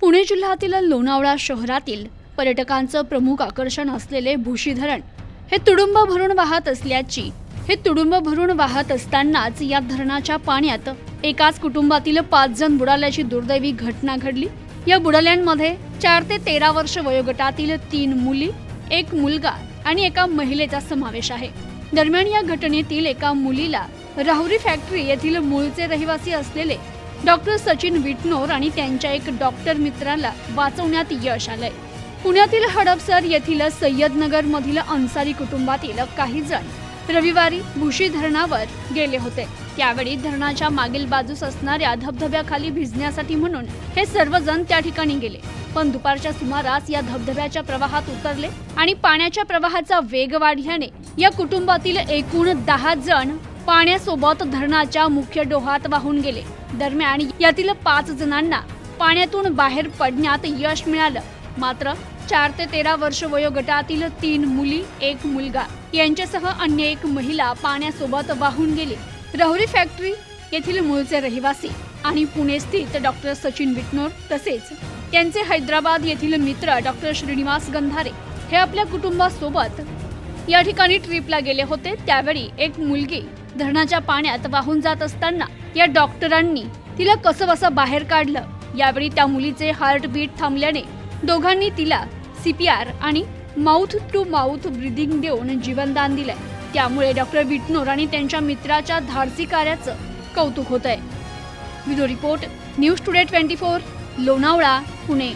पुणे जिल्ह्यातील लोणावळा शहरातील पर्यटकांचं प्रमुख आकर्षण असलेले भुशी धरण हे तुडुंब भरून वाहत असल्याची हे तुडुंब भरून वाहत असतानाच या धरणाच्या पाण्यात एकाच कुटुंबातील पाच जण बुडाल्याची दुर्दैवी घटना घडली. या बुडाल्यांमध्ये चार ते तेरा वर्ष वयोगटातील तीन मुली एक मुलगा आणि एका महिलेचा समावेश आहे. दरम्यान या घटनेतील एका मुलीला राहुरी फॅक्टरी येथील मूळचे रहिवासी असलेले डॉक्टर सचिन विटनोर आणि त्यांच्या एक डॉक्टर मित्राला वाचवण्यात यश आलंय. पुण्यातील हडपसर येथील सय्यदनगर मधील अन्सारी कुटुंबातील काही जण रविवारी भुशी धरणावर गेले होते. त्यावेळी धरणाच्या मागील बाजूस असणाऱ्या धबधब्याखाली भिजण्यासाठी म्हणून हे सर्वजण त्या ठिकाणी गेले. पण दुपारच्या सुमारास या धबधब्याच्या प्रवाहात उतरले आणि पाण्याच्या प्रवाहाचा वेग वाढल्याने या कुटुंबातील एकूण दहा जण पाण्यासोबत धरणाच्या मुख्य डोहात वाहून गेले. दरम्यान यातील पाच जणांना पाण्यातून बाहेर पडण्यात यश मिळालं. मात्र चार ते तेरा वर्ष वयोगटातील तीन मुली एक मुलगा यांच्यासह अन्य एक महिला पाण्यासोबत वाहून गेली. राहुरी फॅक्टरी येथील मूळचे रहिवासी आणि पुणे स्थित डॉक्टर सचिन विटनोर तसेच त्यांचे हैदराबाद येथील मित्र डॉक्टर श्रीनिवास गंधारे हे आपल्या कुटुंबासोबत या ठिकाणी ट्रिपला गेले होते. त्यावेळी एक मुलगी धरणाच्या पाण्यात वाहून जात असताना या डॉक्टरांनी तिला कसं बसं बाहेर काढलं? यावेळी त्या मुलीचे हार्टबीट थांबल्याने दोघांनी तिला सीपीआर आणि माउथ टू माउथ ब्रिदिंग देऊन जीवनदान दिलंय. त्यामुळे डॉक्टर विटनोर आणि त्यांच्या मित्राच्या धाडसी कार्याचं कौतुक होत आहे video report news today twenty four Lonavala Pune.